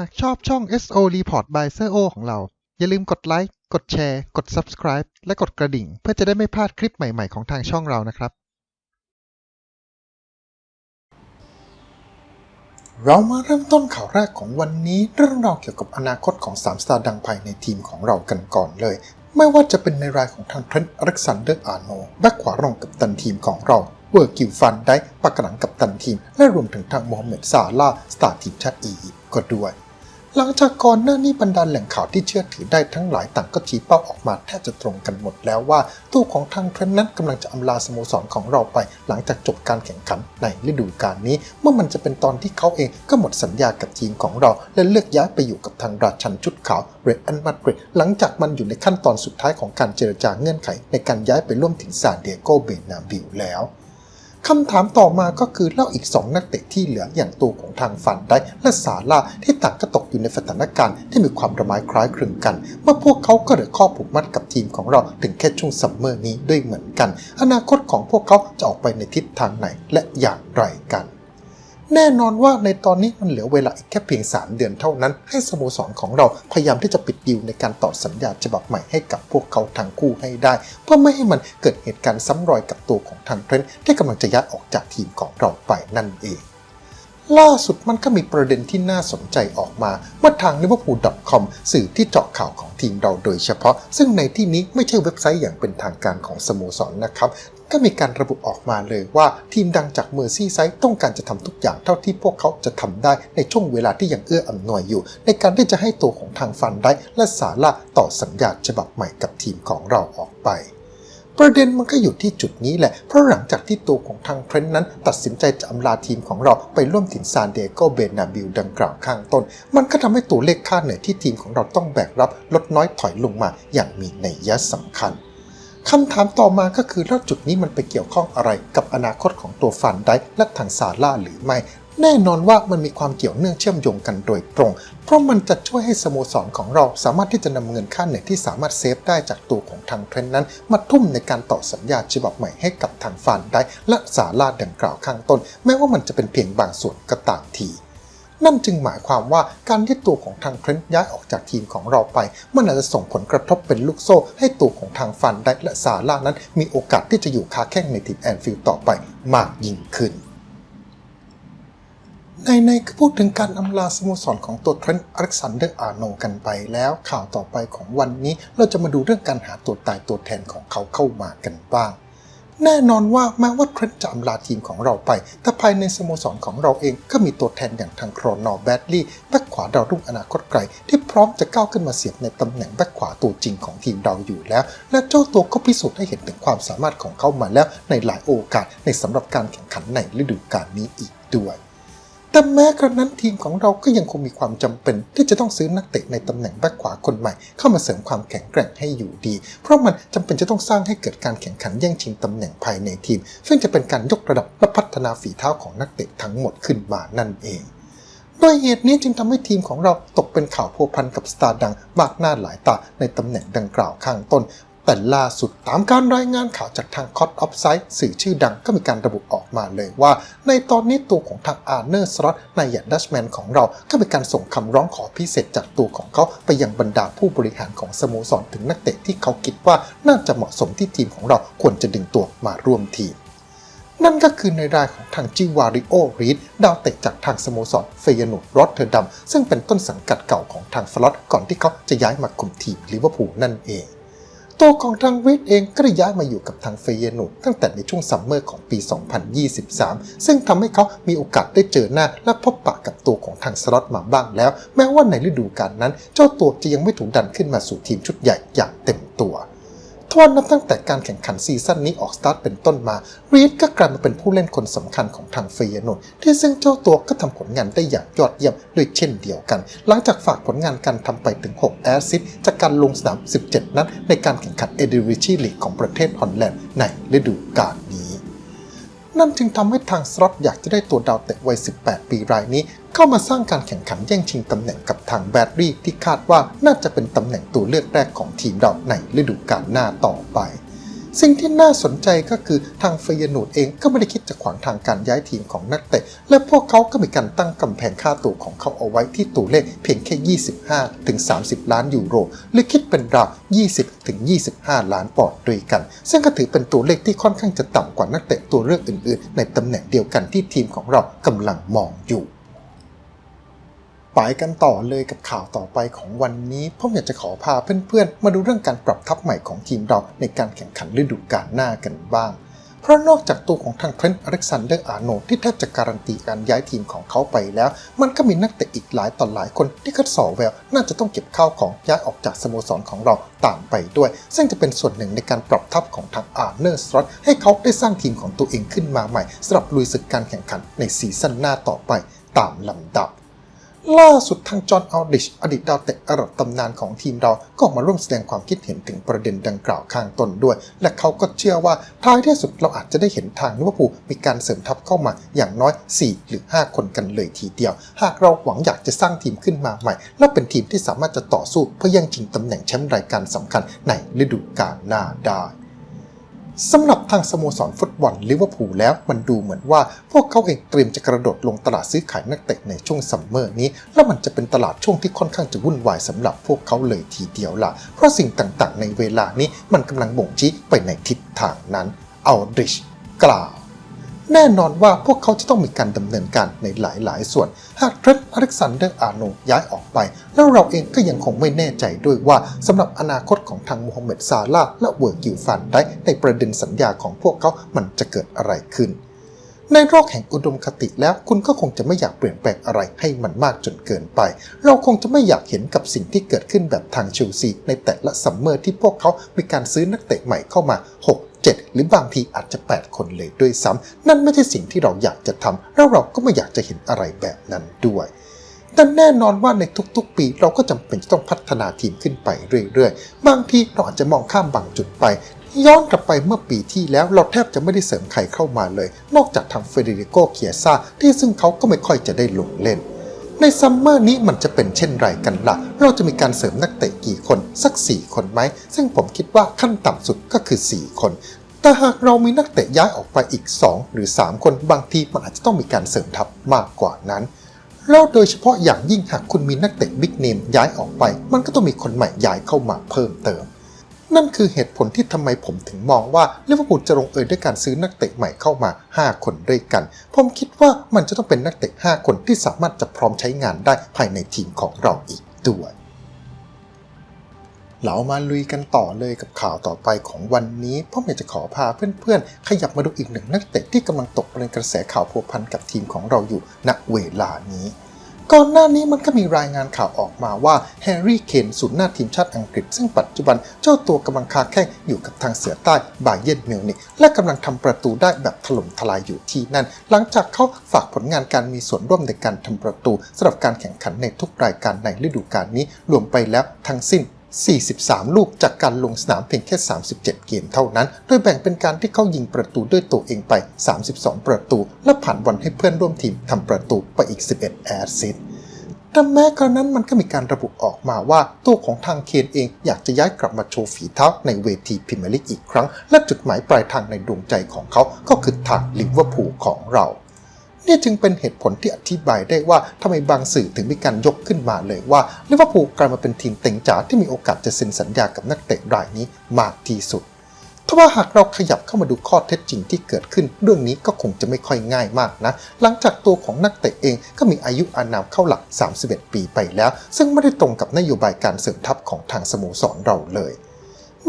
หากชอบช่อง SO Report by s e o ของเรา อย่าลืมกดไลค์ กดแชร์ กด Subscribe และกดกระดิ่ง เพื่อจะได้ไม่พลาดคลิปใหม่ ๆ ของทางช่องเรานะครับ เรามาเริ่มต้นข่าวแรกของวันนี้ เรื่องราวเกี่ยวกับอนาคตของ3สตาร์ดังภายในทีมของเรากันก่อนเลย ไม่ว่าจะเป็นในรายของทางเทรนต์อเล็กซานเดอร์อาร์โนแบ็คขวารองกับตันทีมของเราเวอร์กิวฟันได้ปักหลังกับตันทีม และรวมถึงทางโมฮัมเหม็ดซาลาสตาร์ทีมชาติอียิปต์ก็ด้วย หลังจากก่อนหน้านี้บรรดาแหล่งข่าวที่เชื่อถือได้ทั้งหลายต่างก็ชี้เป้าออกมาแทบจะตรงกันหมดแล้วว่าตัวของทางเทรนต์นั้นกำลังจะอำลาสโมสรของเราไป หลังจากจบการแข่งขันในฤดูกาลนี้ เมื่อมันจะเป็นตอนที่เขาเองก็หมดสัญญากับทีมของเรา และเลือกย้ายไปอยู่กับทางราชันชุดขาวเรอันมาดริดหลังจากมันอยู่ในขั้นตอนสุดท้ายของการเจรจาเงื่อนไข ในการย้ายไปร่วมถึงซานเดิเอโกเบนาบิวแล้ว คำถามต่อมาก็คือเล่าอีก 2 นักเตะที่เหลืออย่างตัวของทางฟันได้และสาลาที่ต่างก็ตกอยู่ในสถานการณ์ที่มีความระไม้คล้ายคลึงกันเมื่อพวกเขาก็เหลือข้อผูกมัดกับทีมของเราถึงแค่ช่วงซัมเมอร์นี้ด้วยเหมือนกัน อนาคตของพวกเขาจะออกไปในทิศทางไหนและอย่างไรกัน แน่นอนว่าในตอนนี้มันเหลือเวลาอีกแค่เพียง 3 เดือนเท่านั้น ให้สโมสรของเราพยายามที่จะปิดดีลในการต่อสัญญาฉบับใหม่ให้กับพวกเขาทั้งคู่ให้ได้ เพื่อไม่ให้มันเกิดเหตุการณ์ซ้ำรอยกับตัวของทางเทรนต์ที่กำลังจะย้ายออกจากทีมของเราไปนั่นเองล่าสุดมันก็มีประเด็นที่น่าสนใจออกมาเมื่อทาง liverpool.com สื่อที่เจาะข่าวของทีมเราโดยเฉพาะ ซึ่งในที่นี้ไม่ใช่เว็บไซต์อย่างเป็นทางการของสโมสรนะครับ ก็มีการระบุออกมาเลยว่าทีมดังจากเมอร์ซี่ไซด์ต้องการจะทำทุกอย่างเท่าที่พวกเขาจะทำได้ในช่วงเวลาที่ยังเอื้ออำนวยอยู่ ในการที่จะให้ตัวของทางฟันได้และสาระต่อสัญญาฉบับใหม่กับทีมของเราออกไปประเด็นมันก็อยู่ที่จุดนี้แหละ เพราะหลังจากที่ตัวของทางเทรนต์นั้น ตัดสินใจจะอำลาทีมของเราไปร่วมถึงซานเดโกเบนาบิลดังกล่าวข้างต้น มันก็ทำให้ตัวเลขค่าเหนื่อยที่ทีมของเราต้องแบกรับลดน้อยถอยลงมาอย่างมีนัยยะสำคัญ คำถามต่อมาก็คือแล้วจุดนี้มันไปเกี่ยวข้องอะไรกับอนาคตของตัวฟันได้และทางซาร่าหรือไม่ แน่นอนว่ามันมีความเกี่ยวเนื่องเชื่อมโยงกันโดยตรง เพราะมันจะช่วยให้สโมสรของเราสามารถที่จะนำเงินค่าเหนื่อยที่สามารถเซฟได้จากตัวของทางเทรนนั้น มาทุ่มในการต่อสัญญาฉบับใหม่ให้กับทางฟันได้และสาร่าดังกล่าวข้างต้น แม้ว่ามันจะเป็นเพียงบางส่วนก็ตามที นั่นจึงหมายความว่าการที่ตัวของทางเทรนต์ย้ายออกจากทีมของเราไป มันอาจจะส่งผลกระทบเป็นลูกโซ่ ให้ตัวของทางฟันไดและซาร่านั้นมีโอกาสที่จะอยู่คาแข้งในทีมแอนฟิลด์ต่อไปมากยิ่งขึ้นในในก็พูดถึงการอำลาสโมสรของตัวเทรนต์อเล็กซานเดอร์อาร์โนกันไปแล้วข่าวต่อไปของวันนี้เราจะมาดูเรื่องการหาตัวตายตัวแทนของเขาเข้ามากันบ้าง แน่นอนว่าแม้ว่าเทรนด์จะอำลาทีมของเราไป แต่ภายในสโมสรของเราเองก็มีตัวแทนอย่างทางโครนอร์แบดลี่แบ็คขวาดาวรุ่งอนาคตไกล ที่พร้อมจะก้าวขึ้นมาเสียบในตำแหน่งแบ็คขวาตัวจริงของทีมเราอยู่แล้ว และเจ้าตัวก็พิสูจน์ให้เห็นถึงความสามารถของเขามาแล้วในหลายโอกาสในสำหรับการแข่งขันในฤดูกาลนี้อีกด้วย แต่แม้กระนั้นทีมของเราก็ยังคงมีความจำเป็น ที่จะต้องซื้อนักเตะในตำแหน่งแบ็คขวาคนใหม่ เข้ามาเสริมความแข็งแกร่งให้อยู่ดี เพราะมันจำเป็นจะต้องสร้างให้เกิดการแข่งขันแย่งชิงตำแหน่งภายในทีม ซึ่งจะเป็นการยกระดับและพัฒนาฝีเท้าของนักเตะทั้งหมดขึ้นมานั่นเองด้วยเหตุนี้จึงทำให้ทีมของเราตกเป็นข่าวพัวพันกับสตาร์ดังมากหน้าหลายตาในตำแหน่งดังกล่าวข้างต้น แต่ล่าสุดตามการรายงานข่าวจากทางคอตออฟไซด์สื่อชื่อดังก็มีการระบุออกมาเลยว่า ในตอนนี้ตัวของทางอาร์เนอร์สล็อตนายยันดัชแมนของเราก็มีการส่งคำร้องขอพิเศษจากตัวของเขาไปยังบรรดาผู้บริหารของสโมสรถึงนักเตะที่เขาคิดว่าน่าจะเหมาะสมที่ทีมของเราควรจะดึงตัวมาร่วมทีมนั่นก็คือในรายของทางจิวาริโอรีดดาวเตะจากทางสโมสรเฟยนูดรอตเทอร์ดัมซึ่งเป็นต้นสังกัดเก่าของทางฟลอตก่อนที่เขาจะย้ายมาคุมทีมลิเวอร์พูลนั่นเอง ตัวของทางรีดเองก็ได้ย้ายมาอยู่กับทางเฟยนูดตั้งแต่ในช่วงซัมเมอร์ของปี 2023 ซึ่งทำให้เขามีโอกาสได้เจอหน้าและพบปะกับตัวของทางสล็อตมาบ้างแล้ว แม้ว่าในฤดูกาลนั้น เจ้าตัวจะยังไม่ถูกดันขึ้นมาสู่ทีมชุดใหญ่อย่างเต็มตัว ทว่านับตั้งแต่การแข่งขันซีซั่นนี้ออกสตาร์ทเป็นต้นมา รีดก็กลายมาเป็นผู้เล่นคนสำคัญของทางเฟยนนท์ที่ซึ่งเจ้าตัวก็ทำผลงานได้อย่างยอดเยี่ยมด้วยเช่นเดียวกัน หลังจากฝากผลงานการทำไปถึง 6 แอสซิสต์จากการลงสนาม 17 นัดในการแข่งขันเอเดริชีลีกของประเทศฮอลแลนด์ในฤดูกาลนี้ นั่นจึงทำให้ทางสล็อตอยากจะได้ตัวดาวเตะวัย 18 ปีรายนี้ เข้ามาสร้างการแข่งขันแย่งชิงตำแหน่งกับทางแบดรี่ที่คาดว่าน่าจะเป็นตำแหน่งตัวเลือกแรกของทีมเราในฤดูกาลหน้าต่อไป สิ่งที่น่าสนใจก็คือทางเฟยนูดเองก็ไม่ได้คิดจะขวางทางการย้ายทีมของนักเตะ และพวกเขาก็มีการตั้งกำแพงค่าตัวของเขาเอาไว้ที่ตัวเลขเพียงแค่ 25 ถึง 30 ล้านยูโร หรือคิดเป็นราว 20 ถึง 25 ล้านปอนด์ด้วยกัน ซึ่งก็ถือเป็นตัวเลขที่ค่อนข้างจะต่ำกว่านักเตะตัวเลือกอื่น ๆ ในตำแหน่งเดียวกันที่ทีมของเรากำลังมองอยู่ ไปกันต่อเลยกับข่าวต่อไปของวันนี้ผมอยากจะขอพาเพื่อนๆ มาดูเรื่องการปรับทัพใหม่ของทีมเราในการแข่งขันฤดูกาลหน้ากันบ้าง เพราะนอกจากตัวของทางเทรนต์อเล็กซานเดอร์อาร์โนดที่แทบจะการันตีการย้ายทีมของเขาไปแล้ว มันก็มีนักเตะอีกหลายต่อหลายคนที่คัดสอแววน่าจะต้องเก็บข้าวของย้ายออกจากสโมสรของเราตามไปด้วย ซึ่งจะเป็นส่วนหนึ่งในการปรับทัพของทางอาร์เนอร์สตรอตให้เขาได้สร้างทีมของตัวเองขึ้นมาใหม่สำหรับลุยศึกการแข่งขันในซีซั่นหน้าต่อไปตามลำดับ ล่าสุดทางจอห์นอัลดิชอดีตดาวเตะระดับตำนานของทีมเราก็ออกมาร่วมแสดงความคิดเห็นถึงประเด็นดังกล่าวข้างต้นด้วย และเขาก็เชื่อว่าท้ายที่สุดเราอาจจะได้เห็นทางลิเวอร์พูลมีการเสริมทัพเข้ามาอย่างน้อย 4 หรือ 5 คนกันเลยทีเดียว หากเราหวังอยากจะสร้างทีมขึ้นมาใหม่ และเป็นทีมที่สามารถจะต่อสู้เพื่อแย่งชิงตำแหน่งแชมป์รายการสำคัญในฤดูกาลหน้าได้ สำหรับทางสโมสรฟุตบอลลิเวอร์พูลแล้วมันดูเหมือนว่า พวกเขาเองเตรียมจะกระโดดลงตลาดซื้อขายนักเตะในช่วงซัมเมอร์นี้ และมันจะเป็นตลาดช่วงที่ค่อนข้างจะวุ่นวายสำหรับพวกเขาเลยทีเดียวล่ะ เพราะสิ่งต่างๆ ในเวลานี้มันกำลังบ่งชี้ไปในทิศทางนั้นเอาดริชกล่าว แน่นอนว่าพวกเขาจะต้องมีการดำเนินการในหลาย ๆ ส่วน หากเทรนอเล็กซานเดอร์อาโนย้ายออกไป แล้วเราเองก็ยังคงไม่แน่ใจด้วยว่าสำหรับอนาคตของทางมูฮัมเหม็ดซาลาห์และเวอร์กิลฟันได้ในประเด็นสัญญาของพวกเขามันจะเกิดอะไรขึ้น ในโลกแห่งอุดมคติแล้วคุณก็คงจะไม่อยากเปลี่ยนแปลงอะไรให้มันมากจนเกินไป เราคงจะไม่อยากเห็นกับสิ่งที่เกิดขึ้นแบบทางเชลซีในแต่ละซัมเมอร์ที่พวกเขา มีการซื้อนักเตะใหม่เข้ามา 6 7 หรือบางทีอาจจะ 8 คนเลยด้วยซ้ำนั่นไม่ใช่สิ่งที่เราอยากจะทำแล้วเราก็ไม่อยากจะเห็นอะไรแบบนั้นด้วยแต่แน่นอนว่าในทุกๆ ปีเราก็จำเป็นจะต้องพัฒนาทีมขึ้นไปเรื่อยๆ บางทีเราอาจจะมองข้ามบางจุดไป ย้อนกลับไปเมื่อปีที่แล้วเราแทบจะไม่ได้เสริมใครเข้ามาเลย นอกจากทางเฟเดริโกเคียซาที่ซึ่งเขาก็ไม่ค่อยจะได้ลงเล่น ในซัมเมอร์นี้มันจะเป็นเช่นไรกันละ่ะ เราจะมีการเสริมนักเตะกี่คนสัก 4 คนไหม ซึ่งผมคิดว่าขั้นต่ำสุดก็คือ 4 คนแต่หากเรามีนักเตะย้ายออกไปอีก 2 หรือ 3 คนบางทีมันอาจจะต้องมีการเสริมทัพมากกว่านั้นแล้วโดยเฉพาะอย่างยิ่งหากคุณมีนักเตะบิ๊กเนมย้ายออกไป มันก็ต้องมีคนใหม่ย้ายเข้ามาเพิ่มเติม นั่นคือเหตุผลที่ทำไมผมถึงมองว่าลิเวอร์พูลจะลงเอยด้วยการซื้อนักเตะใหม่เข้ามา 5 คนด้วยกัน ผมคิดว่ามันจะต้องเป็นนักเตะ 5 คนที่สามารถจะพร้อมใช้งานได้ภายในทีมของเราอีกด้วยเรามาลุยกันต่อเลยกับข่าวต่อไปของวันนี้ผมอยากจะขอพาเพื่อนๆ ขยับมาดูอีกหนึ่งนักเตะที่กำลังตกเป็นกระแสข่าวพัวพันกับทีมของเราอยู่ณเวลานี้ ก่อนหน้านี้มันก็มีรายงานข่าวออกมาว่าแฮร์รี่เคนสุนหน้าทีมชาติอังกฤษ ซึ่งปัจจุบันเจ้าตัวกำลังคาแข้งอยู่กับทางเสือใต้บาเยร์นมิวนิกและกำลังทำประตูได้แบบถล่มทลายอยู่ที่นั่น หลังจากเขาฝากผลงานการมีส่วนร่วมในการทำประตูสำหรับการแข่งขันในทุกรายการในฤดูกาลนี้รวมไปแล้วทั้งสิ้น 43 ลูกจากการลงสนามเพียงแค่ 37 เกมเท่านั้น โดยแบ่งเป็นการที่เขายิงประตูด้วยตัวเองไป 32 ประตู และผ่านบอลให้เพื่อนร่วมทีมทำประตูไปอีก 11 แอสซิสต์แต่แม้กระนั้นมันก็มีการระบุออกมาว่า ตัวของทางเคนเองอยากจะย้ายกลับมาโชว์ฝีเท้าในเวทีพรีเมียร์ลีกอีกครั้ง และจุดหมายปลายทางในดวงใจของเขาก็คือทางลิเวอร์พูลของเรา นี่จึงเป็นเหตุผลที่อธิบายได้ว่าทำไมบางสื่อถึงมีการยกขึ้นมาเลยว่าลิเวอร์พูลกลายมาเป็นทีมเต็งจ๋าที่มีโอกาสจะเซ็นสัญญากับนักเตะรายนี้มากที่สุดถ้าว่าหากเราขยับเข้ามาดูข้อเท็จจริงที่เกิดขึ้น เรื่องนี้ก็คงจะไม่ค่อยง่ายมากนะ หลังจากตัวของนักเตะเองก็มีอายุอานามเข้าหลัก 31 ปีไปแล้ว ซึ่งไม่ได้ตรงกับนโยบายการเสริมทัพของทางสโมสรเราเลย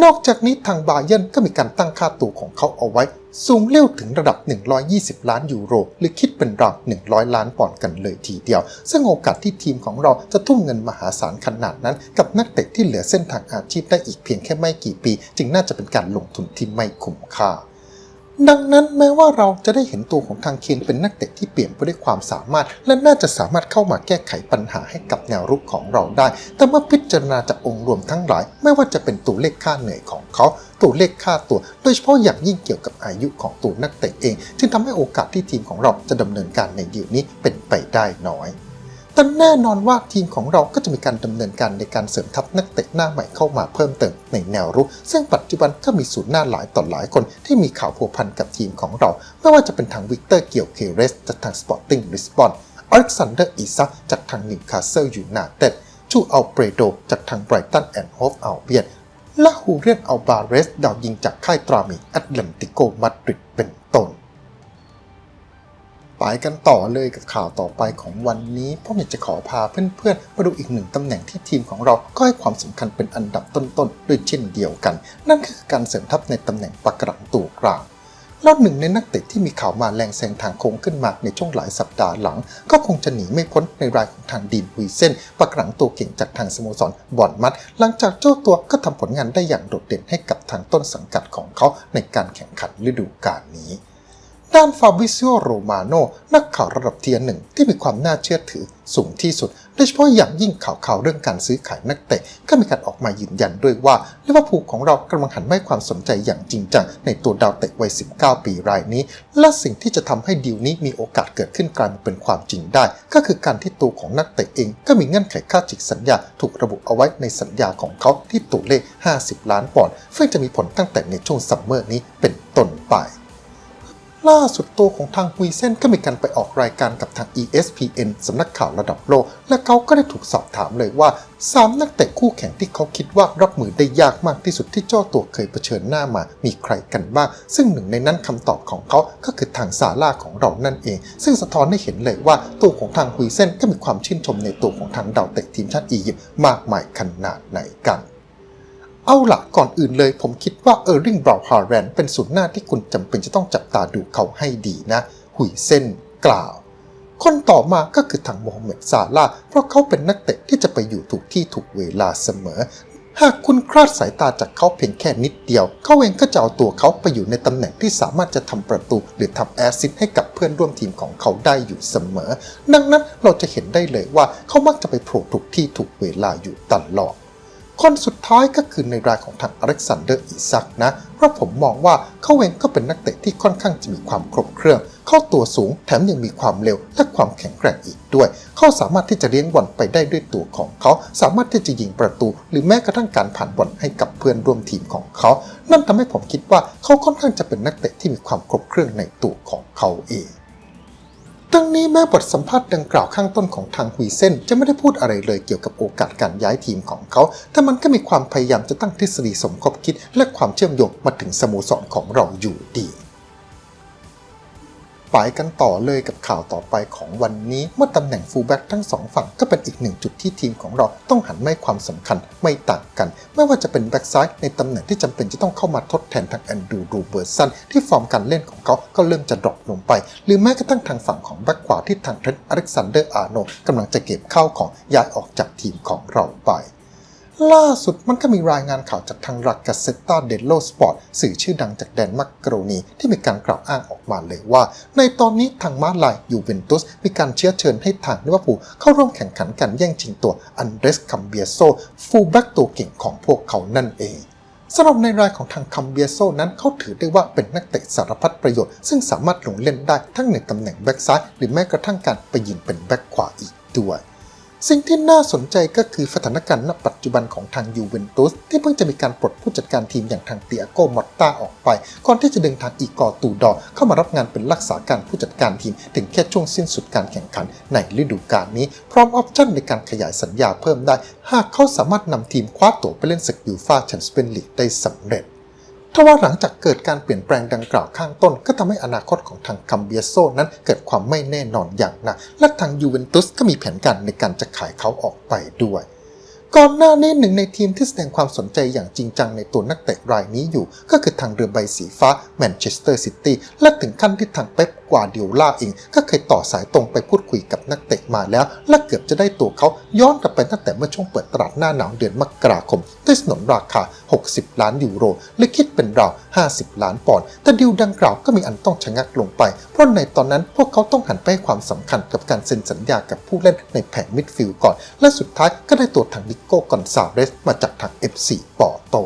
นอกจากนี้ทางบาเยร์นก็มีการตั้งค่าตัวของเขาเอาไว้ สูงเร็วถึงระดับ 120 ล้านยูโร หรือคิด เป็นราว100 ล้านปอนด์กันเลยทีเดียว ซึ่งโอกาสที่ทีมของเราจะทุ่มเงินมหาศาลขนาดนั้น กับนักเตะที่เหลือเส้นทางอาชีพได้อีกเพียงแค่ไม่กี่ปี จึงน่าจะเป็นการลงทุนที่ไม่คุ้มค่า ดังนั้นแม้ว่าเราจะได้เห็นตัวของทางเคนเป็นนักเตะที่เปลี่ยนไปด้วยความสามารถ และน่าจะสามารถเข้ามาแก้ไขปัญหาให้กับแนวรุกของเราได้ แต่เมื่อพิจารณาจากองค์รวมทั้งหลาย ไม่ว่าจะเป็นตัวเลขค่าเหนื่อยของเขา ตัวเลขค่าตัว โดยเฉพาะอย่างยิ่งเกี่ยวกับอายุของตัวนักเตะเอง จึงทำให้โอกาสที่ทีมของเราจะดำเนินการในดีลนี้เป็นไปได้น้อย แต่แน่นอนว่าทีมของเราก็จะมีการดำเนินการในการเสริมทัพนักเตะหน้าใหม่เข้ามาเพิ่มเติมในแนวรุก ซึ่งปัจจุบันก็มีศูนย์หน้าหลายต่อหลายคนที่มีข่าวพัวพันกับทีมของเรา ไม่ว่าจะเป็นทางวิกเตอร์เกียวเคเรสจากทางสปอร์ติ้งริสบอนอเล็กซานเดอร์อิซักจากทางนิวคาสเซิลยูไนเต็ดจูอัลเปรโดจากทางไบรตันแอนด์โฮฟอัลเบียนและฮูเรียนอัลบาเรสดาวยิงจากค่ายตรามีแอตแลนติโกมาดริดเป็นต้น ไปกันต่อเลยกับข่าวต่อไปของวันนี้ผมอยากจะขอพาเพื่อนๆมาดูอีกหนึ่งตำแหน่งที่ทีมของเราก็ให้ความสำคัญเป็นอันดับต้นๆด้วยเช่นเดียวกัน นั่นคือการเสริมทัพในตำแหน่งปักหลังตัวกลางแล้วหนึ่งในนักเตะที่มีข่าวมาแรงแซงทางโค้งขึ้นมาในช่วงหลายสัปดาห์หลัง ก็คงจะหนีไม่พ้นในรายของทางดีนฮุยเซนปักหลังตัวเก่งจากทางสโมสรบอนมัด หลังจากเจ้าตัวก็ทำผลงานได้อย่างโดดเด่นให้กับทางต้นสังกัดของเขาในการแข่งขันฤดูกาลนี้ ด้านฟาบิซิโอโรมาโนนักข่าวระดับเทียร์หนึ่งที่มีความน่าเชื่อถือสูงที่สุด โดยเฉพาะอย่างยิ่งข่าวข่าวเรื่องการซื้อขายนักเตะ ก็มีการออกมายืนยันด้วยว่าลิเวอร์พูลของเรากำลังหันให้ความสนใจอย่างจริงจังในตัวดาวเตะวัย 19 ปีรายนี้ และสิ่งที่จะทำให้ดีลนี้มีโอกาสเกิดขึ้นกลายมาเป็นความจริงได้ ก็คือการที่ตัวของนักเตะเองก็มีเงื่อนไขค่าจิกสัญญาถูกระบุเอาไว้ในสัญญาของเขาที่ตัวเลข 50 ล้านปอนด์ซึ่งจะมีผลตั้งแต่ในช่วงซัมเมอร์นี้เป็นต้นไป ล่าสุดตัวของทางฮุยเซนก็มีการไปออกรายการกับทาง ESPN สำนักข่าวระดับโลก และเขาก็ได้ถูกสอบถามเลยว่า 3 นักเตะคู่แข่งที่เขาคิดว่ารับมือได้ยากมากที่สุดที่เจ้าตัวเคยเผชิญหน้ามา มีใครกันบ้าง ซึ่งหนึ่งในนั้นคำตอบของเขาก็คือทางซาร่าของเรานั่นเอง ซึ่งสะท้อนให้เห็นเลยว่าตัวของทางฮุยเซนก็มีความชื่นชมในตัวของทางดาวเตะทีมชาติอียิปต์มากมายขนาดไหนกัน เอาละก่อนอื่นเลยผมคิดว่าเออร์ลิงบราวฮาร์แรนเป็นศูนย์หน้าที่คุณจำเป็นจะต้องจับตาดูเขาให้ดีนะ หุยเส้นกล่าว คนต่อมาก็คือทางโมฮัมเหม็ดซาลาเพราะเขาเป็นนักเตะที่จะไปอยู่ถูกที่ถูกเวลาเสมอ หากคุณคลาดสายตาจากเขาเพียงแค่นิดเดียว เขาเองก็จะเอาตัวเขาไปอยู่ในตำแหน่งที่สามารถจะทำประตู หรือทำแอสซิสต์ให้กับเพื่อนร่วมทีมของเขาได้อยู่เสมอ ดังนั้นเราจะเห็นได้เลยว่าเขามักจะไปโผล่ถูกที่ถูกเวลาอยู่ตลอด คนสุดท้ายก็คือในรายของทางอเล็กซานเดอร์อิซักนะ เพราะผมมองว่าเขาเองก็เป็นนักเตะที่ค่อนข้างจะมีความครบเครื่อง เข้าตัวสูงแถมยังมีความเร็วและความแข็งแกร่งอีกด้วย เขาสามารถที่จะเลี้ยงบอลไปได้ด้วยตัวของเขา สามารถที่จะยิงประตู หรือแม้กระทั่งการผ่านบอลให้กับเพื่อนร่วมทีมของเขา นั่นทำให้ผมคิดว่าเขาค่อนข้างจะเป็นนักเตะที่มีความครบเครื่องในตัวของเขาเอง ทั้งนี้แม้บทสัมภาษณ์ดังกล่าวข้างต้นของทางฮุยเซนจะไม่ได้พูดอะไรเลยเกี่ยวกับโอกาสการย้ายทีมของเขา แต่มันก็มีความพยายามจะตั้งทฤษฎีสมคบคิด และความเชื่อมโยงมาถึงสโมสรของเราอยู่ดี ไปกันต่อเลยกับข่าวต่อไปของวันนี้ เมื่อตำแหน่งฟูลแบ็กทั้งสองฝั่งก็เป็นอีกหนึ่งจุดที่ทีมของเราต้องหันไม่ความสำคัญไม่ต่างกัน ไม่ว่าจะเป็นแบ็กซ้ายในตำแหน่งที่จำเป็นจะต้องเข้ามาทดแทนทางแอนดูรูเบอร์สันที่ฟอร์มการเล่นของเขาก็เริ่มจะดรอปลงไป หรือแม้กระทั่งทางฝั่งของแบ็กขวาที่ทางเทรนต์อเล็กซานเดอร์อาร์โนกำลังจะเก็บข้าวของย้ายออกจากทีมของเราไป ล่าสุดมันก็มีรายงานข่าวจากทางรักกาเซตาเดลโลสปอร์ตสื่อชื่อดังจากแดนมักกรนีที่มีการกล่าวอ้างออกมาเลยว่า ในตอนนี้ทางมาลายยูเวนตุส มีการเชื้อเชิญให้ทางลิเวอร์พูลเข้าร่วมแข่งขันการแย่งชิงตัวอันเดรสคัมเบียโซฟูลแบ็กตัวเก่งของพวกเขานั่นเองสำหรับในรายของทางคัมเบียโซนั้นเขาถือได้ว่าเป็นนักเตะสารพัดประโยชน์ ซึ่งสามารถลงเล่นได้ทั้งในตำแหน่งแบ็กซ้ายหรือแม้กระทั่งการไปยิงเป็นแบ็กขวาอีกด้วย สิ่งที่น่าสนใจก็คือสถานการณ์ณปัจจุบันของทางยูเวนตุสที่เพิ่งจะมีการปลดผู้จัดการทีมอย่างทางเตียโกมอตตาออกไป ก่อนที่จะดึงทางอีกอร์ตูดอเข้ามารับงานเป็นรักษาการผู้จัดการทีม ถึงแค่ช่วงสิ้นสุดการแข่งขันในฤดูกาลนี้ พร้อมออปชั่นในการขยายสัญญาเพิ่มได้ หากเขาสามารถนำทีมคว้าตั๋วไปเล่นศึกยูฟ่าแชมเปี้ยนลีกได้สำเร็จ ทว่าหลังจากเกิดการเปลี่ยนแปลงดังกล่าวข้างต้น ก็ทำให้อนาคตของทางคัมเบียโซนั้นเกิดความไม่แน่นอนอย่างหนักและทางยูเวนตุสก็มีแผนการในการจะขายเขาออกไปด้วย ก่อนหน้านี้หนึ่งในทีมที่แสดงความสนใจอย่างจริงจังในตัวนักเตะรายนี้อยู่ ก็คือทางเรือใบสีฟ้าแมนเชสเตอร์ซิตี้และถึงขั้นที่ทางเป๊ปกวาร์ดิโอลาเอง ก็เคยต่อสายตรงไปพูดคุยกับนักเตะมาแล้ว และเกือบจะได้ตัวเขาย้อนกลับไปตั้งแต่เมื่อช่วงเปิดตลาดหน้าหนาวเดือนมกราคมด้วยสนนราคา 60 ล้านยูโรหรือคิดเป็นราว 50 ล้านปอนด์แต่ดิวดังกล่าวก็มีอันต้องชะงักลงไป เพราะในตอนนั้นพวกเขาต้องหันไปให้ความสำคัญกับการเซ็นสัญญากับผู้เล่นในแผงมิดฟิลด์ก่อน และสุดท้ายก็ได้ตัวทางนิโก้กอนซาเรสมาจากทาง FC ปอโต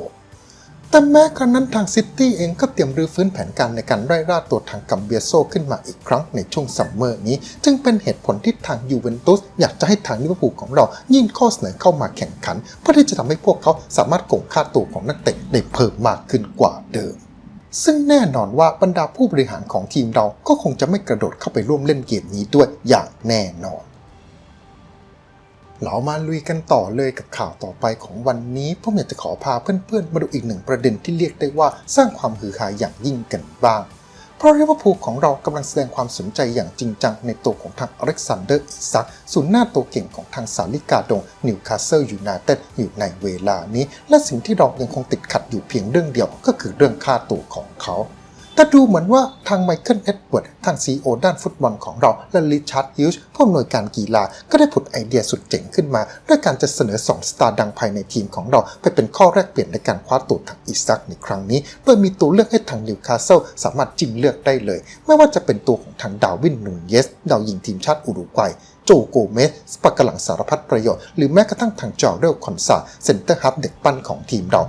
แต่แม้กระนั้นทางซิตี้เองก็เตรียมรื้อฟื้นแผนการในการไล่ล่าตัวทางกัมเบียโซขึ้นมาอีกครั้งในช่วงซัมเมอร์นี้ จึงเป็นเหตุผลที่ทางยูเวนตุสอยากจะให้ทางลิเวอร์พูลของเรายื่นข้อเสนอเข้ามาแข่งขัน เพื่อที่จะทำให้พวกเขาสามารถโกงค่าตัวของนักเตะได้เพิ่มมากขึ้นกว่าเดิมซึ่งแน่นอนว่าบรรดาผู้บริหารของทีมเราก็คงจะไม่กระโดดเข้าไปร่วมเล่นเกมนี้ด้วยอย่างแน่นอน เรามาลุยกันต่อเลยกับข่าวต่อไปของวันนี้ผมอยากจะขอพาเพื่อนๆ มาดูอีกหนึ่งประเด็นที่เรียกได้ว่าสร้างความฮือฮาอย่างยิ่งกันบ้าง เพราะลิเวอร์พูลของเรากำลังแสดงความสนใจอย่างจริงจังในตัวของทางอเล็กซานเดอร์อิซักศูนย์หน้าตัวเก่งของทางสาลิกาดงนิวคาสเซิลยูไนเต็ดอยู่ในเวลานี้ และสิ่งที่เรายังคงติดขัดอยู่เพียงเรื่องเดียวก็คือเรื่องค่าตัวของเขา แต่ดูเหมือนว่าทางไมเคิลเอ็ดเวิร์ดทางซีอด้านฟุตบอลของเรา และริชาร์ดฮิลส์ผู้อำนวยการกีฬาก็ได้ผุดไอเดียสุดเจ๋งขึ้นมา ด้วยการจะเสนอ 2 สตาร์ดังภายในทีมของเรา ไปเป็นข้อแรกเปลี่ยนในการคว้าตัวทางอิซักในครั้งนี้ โดยมีตัวเลือกให้ทางนิวคาสเซิลสามารถจิ้มเลือกได้เลย ไม่ว่าจะเป็นตัวของทางดาวินนูนเยสดาวยิงทีมชาติอุรุกวัยโจโกเมสสปากกลังสารพัดประโยชน์ หรือแม้กระทั่งทางจอเรลคอนซาเซนเตอร์ฮับเด็กปั้นของทีมเรา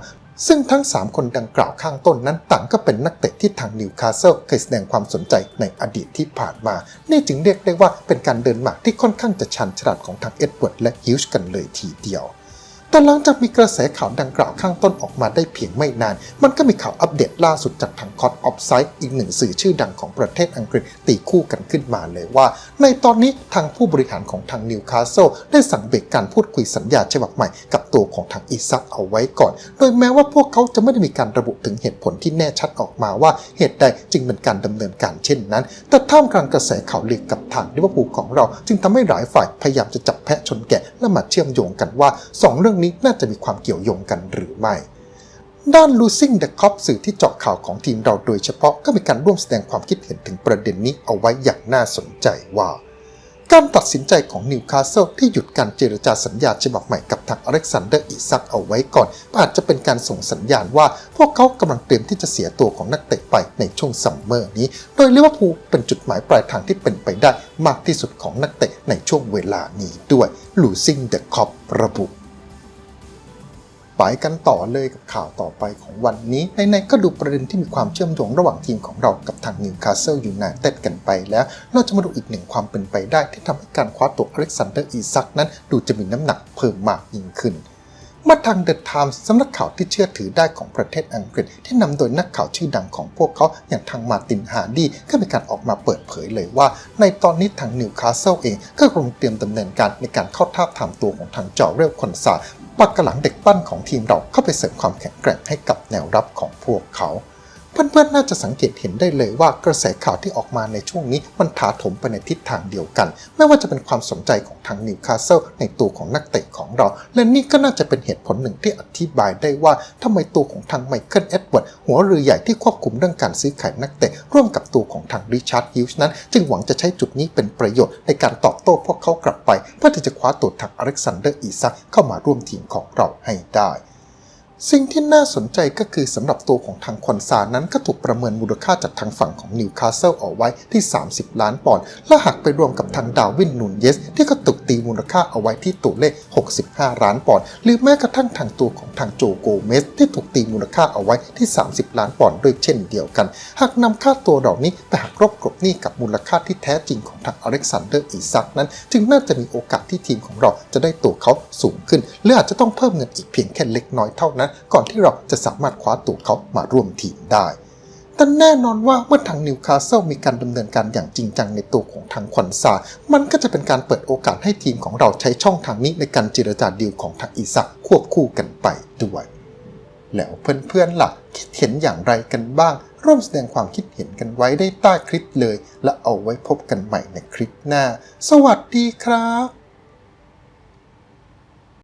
ซึ่งทั้ง 3 คนดังกล่าวข้างต้นนั้นต่างก็เป็นนักเตะที่ทางนิวคาสเซิลเคยแสดงความสนใจในอดีตที่ผ่านมา นี่จึงเรียกได้ว่าเป็นการเดินหมากที่ค่อนข้างจะชันฉลาดของทางเอ็ดเวิร์ดและฮิวส์กันเลยทีเดียว แต่หลังจากมีกระแสข่าวดังกล่าวข้างต้นออกมาได้เพียงไม่นาน มันก็มีข่าวอัปเดตล่าสุดจากทางคอตออฟไซด์อีกหนึ่งสื่อชื่อดังของประเทศอังกฤษตีคู่กันขึ้นมาเลยว่า ในตอนนี้ทางผู้บริหารของทางนิวคาสเซิลได้สั่งเบรกการพูดคุยสัญญาฉบับใหม่กับตัวของทางอีซักเอาไว้ก่อน โดยแม้ว่าพวกเขาจะไม่ได้มีการระบุถึงเหตุผลที่แน่ชัดออกมาว่าเหตุใดจึงเป็นการดำเนินการเช่นนั้น แต่ท่ามกลางกระแสข่าวลือกับทางลิเวอร์พูลของเรา จึงทำให้หลายฝ่ายพยายามจะจับแพะชนแกะและมาเชื่อมโยงกันว่าสองเรื่องนี้น่าจะมีความเกี่ยวโยงกันหรือไม่ ด้าน Losing the Cop สื่อที่เจาะข่าวของทีมเราโดยเฉพาะก็มีการร่วมแสดงความคิดเห็นถึงประเด็นนี้เอาไว้อย่างน่าสนใจว่า การตัดสินใจของนิวคาสเซิลที่หยุดการเจรจาสัญญาฉบับใหม่กับทางอเล็กซานเดอร์อิซักเอาไว้ก่อน อาจจะเป็นการส่งสัญญาณว่าพวกเขากำลังเตรียมที่จะเสียตัวของนักเตะไปในช่วงซัมเมอร์นี้ โดยลิเวอร์พูลเป็นจุดหมายปลายทางที่เป็นไปได้มากที่สุดของนักเตะในช่วงเวลานี้ด้วย Losing the Cop ระบุ ไปกันต่อเลยกับข่าวต่อไปของวันนี้ในๆก็ดูประเด็นที่มีความเชื่อมโยงระหว่างทีมของเรากับทางนิวคาสเซิลยูไนเต็ดกันไปแล้ว เราจะมาดูอีกหนึ่งความเป็นไปได้ที่ทำให้การคว้าตัวอเล็กซานเดอร์อีซักนั้น ดูจะมีน้ำหนักเพิ่มมากยิ่งขึ้นมาทางเดอะไทมส์สำนักข่าวที่เชื่อถือได้ของประเทศอังกฤษ ที่นำโดยนักข่าวชื่อดังของพวกเขาอย่างทางมาตินฮาร์ดีก็มีการออกมาเปิดเผยเลยว่า ในตอนนี้ทางนิวคาสเซิลเองก็กำลังเตรียมดำเนินการในการเข้าทาบทามตัวของทางจอเรลคอนซา ปักกระหลังเด็กปั้นของทีมเราเข้าไปเสริมความแข็งแกร่งให้กับแนวรับของพวกเขา เพื่อนๆน่าจะสังเกตเห็นได้เลยว่ากระแสข่าวที่ออกมาในช่วงนี้มันถาโถมไปในทิศทางเดียวกัน ไม่ว่าจะเป็นความสนใจของทางนิวคาสเซิลในตัวของนักเตะของเรา และนี่ก็น่าจะเป็นเหตุผลหนึ่งที่อธิบายได้ว่าทำไมตัวของทางไมเคิลเอ็ดเวิร์ดหัวเรือใหญ่ที่ควบคุมเรื่องการซื้อขายนักเตะร่วมกับตัวของทางริชาร์ดฮิลส์นั้น จึงหวังจะใช้จุดนี้เป็นประโยชน์ในการตอบโต้พวกเขากลับไป เพื่อที่จะคว้าตัวทางอเล็กซานเดอร์อีซักเข้ามาร่วมทีมของเราให้ได้ สิ่งที่น่าสนใจก็คือสำหรับตัวของทางคอนซานั้นก็ถูกประเมินมูลค่าจากทางฝั่งของนิวคาสเซิลเอาไว้ที่ 30 ล้านปอนด์และหากไปรวมกับทางดาวินนูนเยส ที่ก็ถูกตีมูลค่าเอาไว้ที่ตัวเลข 65 ล้านปอนด์หรือแม้กระทั่งทางตัวของทางโจโกเมส ที่ถูกตีมูลค่าเอาไว้ที่ 30 ล้านปอนด์ด้วยเช่นเดียวกัน หากนำค่าตัวเหล่านี้ไปหักลบกลบหนี้กับมูลค่าที่แท้จริงของทางอเล็กซานเดอร์อีซักนั้น จึงน่าจะมีโอกาสที่ทีมของเราจะได้ตัวเขาสูงขึ้นหรืออาจจะต้องเพิ่มเงินอีกเพียงแค่เล็กน้อยเท่านั้นก่อนที่เราจะสามารถคว้าตัวเขามาร่วมทีมได้ แต่แน่นอนว่าเมื่อทางนิวคาสเซิลมีการดำเนินการอย่างจริงจังในตัวของทางควันซา มันก็จะเป็นการเปิดโอกาสให้ทีมของเราใช้ช่องทางนี้ในการเจรจาดีลของทางอีซักควบคู่กันไปด้วย แล้วเพื่อนๆล่ะคิดเห็นอย่างไรกันบ้าง ร่วมแสดงความคิดเห็นกันไว้ได้ใต้คลิปเลย และเอาไว้พบกันใหม่ในคลิปหน้า สวัสดีครับ